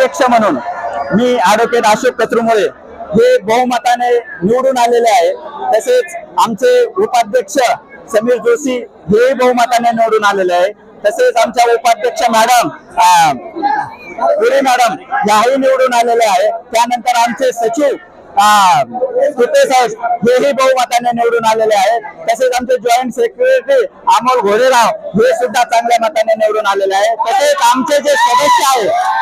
अध्यक्ष म्हणून मी ऍडव्होकेट अशोक कचरुमुळे हे बहुमताने निवडून आलेले आहे. तसेच आमचे उपाध्यक्ष समीर जोशी हे बहुमताने निवडून आलेले आहे. तसेच आमच्या उपाध्यक्ष मॅडम पुरे मॅडम याही निवडून आलेले आहे. त्यानंतर आमचे सचिव कुटे साहेब हेही बहुमताने निवडून आलेले आहेत तसेच आमचे जॉईंट सेक्रेटरी अमोल घोडेराव हे सुद्धा चांगल्या मताने निवडून आलेले आहे. तसेच आमचे जे सदस्य आहेत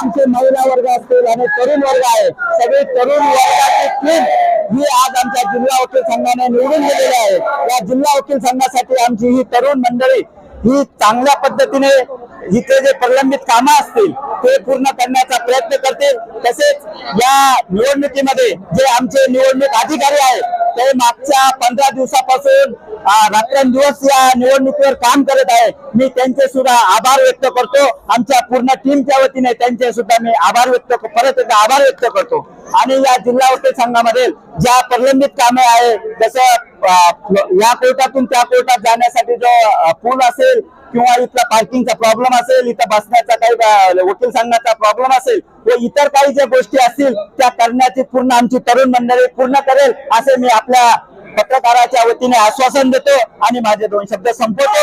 आमचे महिला वर्ग असतील आणि तरुण वर्ग आहे. सगळे तरुण वर्गाची टीम ही आज आमच्या जिल्हा वकील संघाने निवडून गेलेली आहे. या जिल्हा वकील संघासाठी आमची ही तरुण मंडळी ही चांगल्या पद्धतीने इथे जे प्रलंबित कामं असतील ते पूर्ण करण्याचा प्रयत्न करतील. तसेच या निवडणुकीमध्ये जे आमचे निवडणूक अधिकारी आहेत ते मागच्या पंधरा दिवसापासून रात्रंदिवस या निवडणुकीवर काम करत आहे. मी त्यांचे सुद्धा आभार व्यक्त करतो. आमच्या पूर्ण टीमच्या वतीने त्यांचे सुद्धा मी आभार व्यक्त परत एकदा आभार व्यक्त करतो. आणि या जिल्हा वकील संघामध्ये ज्या प्रलंबित कामे आहे जसं या कोर्टातून त्या कोर्टात जाण्यासाठी जो पूल असेल किंवा इथला पार्किंगचा प्रॉब्लेम असेल इथं बसण्याचा काही वकील संघाचा प्रॉब्लेम असेल इतर काही ज्या गोष्टी असतील त्या करण्याची पूर्ण आमची तरुण मंडळी पूर्ण करेल असे मी आपल्या पत्रकाराच्या वतीने आश्वासन देतो आणि माझे दोन शब्द संपवतो.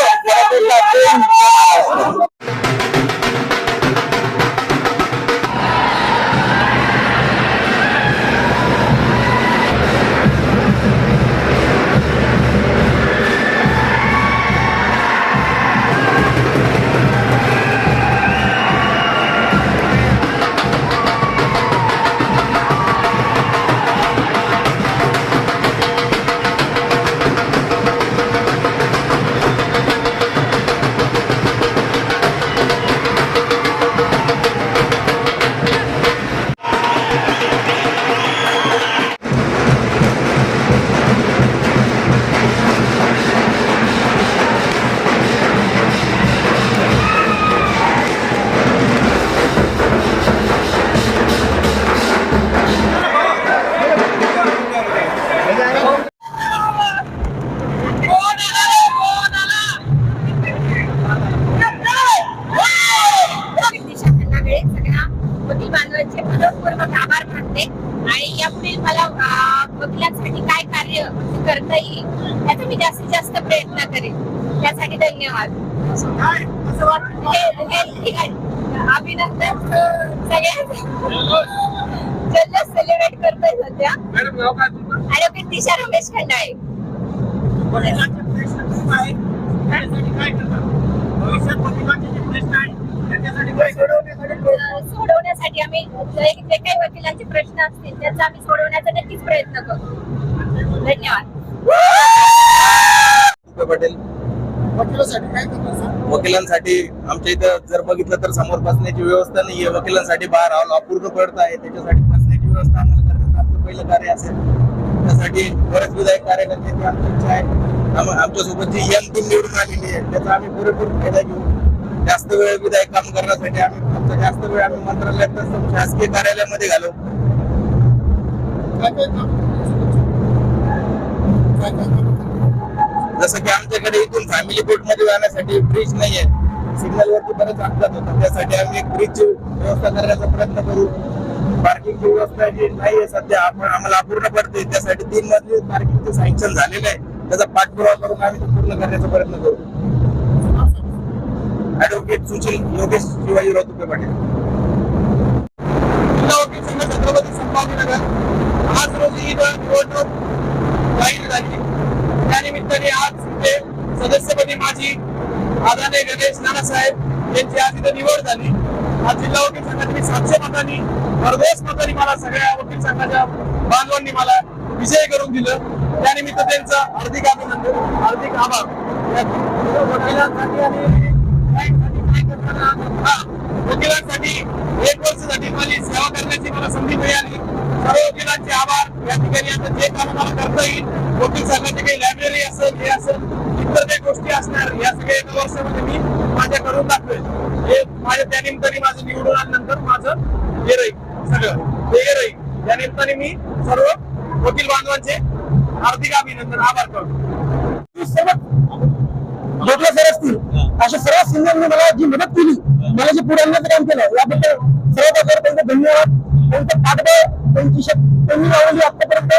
अभिनंदन जल्लोष सेलिब्रेट करतोय सध्या. ऍडव्होकेट दिशा रमेश खंडाळे. भविष्यात वकिलांचे जे प्रश्न आहेत त्याच्यासाठी काय करतात सोडवण्यासाठी आम्ही जे जे काही वकिलांचे प्रश्न असतील त्याचा आम्ही सोडवण्याचा नक्कीच प्रयत्न करू धन्यवाद पटेल वकिलासाठी काय करतात सर वकिलांसाठी आमच्या इथं जर बघितलं तर समोर बसण्याची व्यवस्था नाही आहे वकिलांसाठी बाहेर हॉल अपूर्ण पडत आहे. त्याच्यासाठी बसण्याची व्यवस्था आम्हाला करण्याचं आमचं पहिलं कार्य असेल त्यासाठी बरेच विधायक कार्यकर्त्यांची आमची इच्छा आहे आमच्यासोबत जी यंग टीम निवडून आलेली आहे त्याचा आम्ही पुरेपूर फायदा घेऊ. जास्त वेळ विधायक काम करण्यासाठी आम्ही फक्त जास्त वेळ आम्ही मंत्रालयात शासकीय कार्यालयामध्ये घालू काय काय काम? काय काय काम? जसं की आमच्याकडे इथून फॅमिली बोटमध्ये जाण्यासाठी ब्रिज नाहीये. सिग्नल वरती बरेच अपघात होतात. त्यासाठी आम्ही एक ब्रिजची व्यवस्था करण्याचा प्रयत्न करू. पार्किंगची व्यवस्था जी नाहीये सध्या आपण आम्हाला अपूर्ण पडते त्यासाठी तीन मजली पार्किंगचे सँक्शन झालेलं आहे. त्याचा पाठपुरावा करून आम्ही पूर्ण करण्याचा प्रयत्न करू. ऍडव्होकेट सुशील योगेश शिवाजीराव तुपे पाटील. छत्रपती संभाजीनगर. आज रोजी निवडणूक जाहीर झाली. त्यानिमित्ताने आज इथे सदस्यपदी माझी आदाने गणेश नानासाहेब यांची आज इथे निवड झाली. आज जिल्हा वकील संघात मी सातशे मतांनी भरघोस मतांनी मला सगळ्या वकील संघाच्या बांधवांनी मला विजय करून दिलं. त्यानिमित्त त्यांचं हार्दिक अभिनंदन हार्दिक आभार. वकिलांसाठी आणि काय करताना वकिलांसाठी एक वर्षासाठी माझी सेवा करण्याची मला संधी मिळाली. सर्व वकिलांचे आभार. या ठिकाणी आता जे काम मला करता येईल वकील संघाची काही लायब्ररी असेल हे असेल इतर काही गोष्टी असणार या सगळ्या एका वर्षामध्ये मी माझ्या करून दाखवेल. हे माझ्या त्या निमित्ताने माझं निवडून आल्यानंतर माझं हे राहील सगळं. हे राहील. या निमित्ताने मी सर्व वकील बांधवांचे हार्दिक अभिनंदन आभार करतो. लोकं सर असतील. अशा सर्व सिनियरने मला जी मदत केली मला जे पुढे आणण्याचं काम केलं. याबद्दल सर्वात त्यांचे धन्यवाद. त्यांचं पाठबळ त्यांची त्यांनी लावलेली आतापर्यंत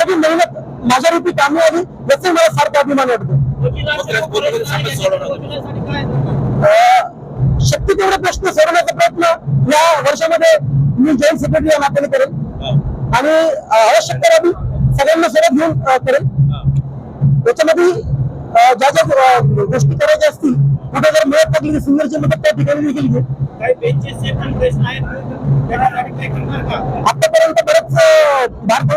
सगळी मेहनत माझ्या रूपी कामी आली याचा मला सारखा अभिमान वाटतो. शक्य तेवढे प्रश्न सोडवण्याचा प्रयत्न या वर्षामध्ये मी जॉईंट सेक्रेटरी या नात्याने करेल. आणि अं, आवश्यकता लागली सगळ्यांना सोबत घेऊन करेल. त्याच्यामध्ये ज्या ज्या गोष्टी करायच्या असतील कुठे जर मिळत लागली सिनियरची मदत त्या ठिकाणी देखील का? आतापर्यंत बरेच भारत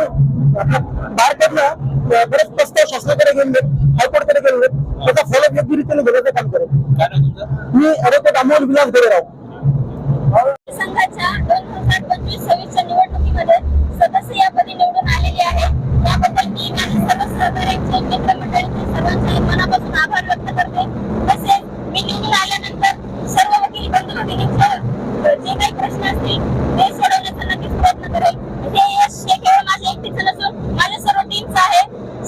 भारतातला बरेच प्रस्ताव शासनाकडे गेले हायकोर्टकडे गेले त्याचा फॉलोअप योग्यरीतीने घेण्याचं काम करेल. मी ॲडव्होकेट अमोल विलास गोरेराव. संघाच्या दोन हजार पंचवीस सव्वीसच्या निवडणुकीमध्ये सदस्य यापदी निवडून आलेले आहे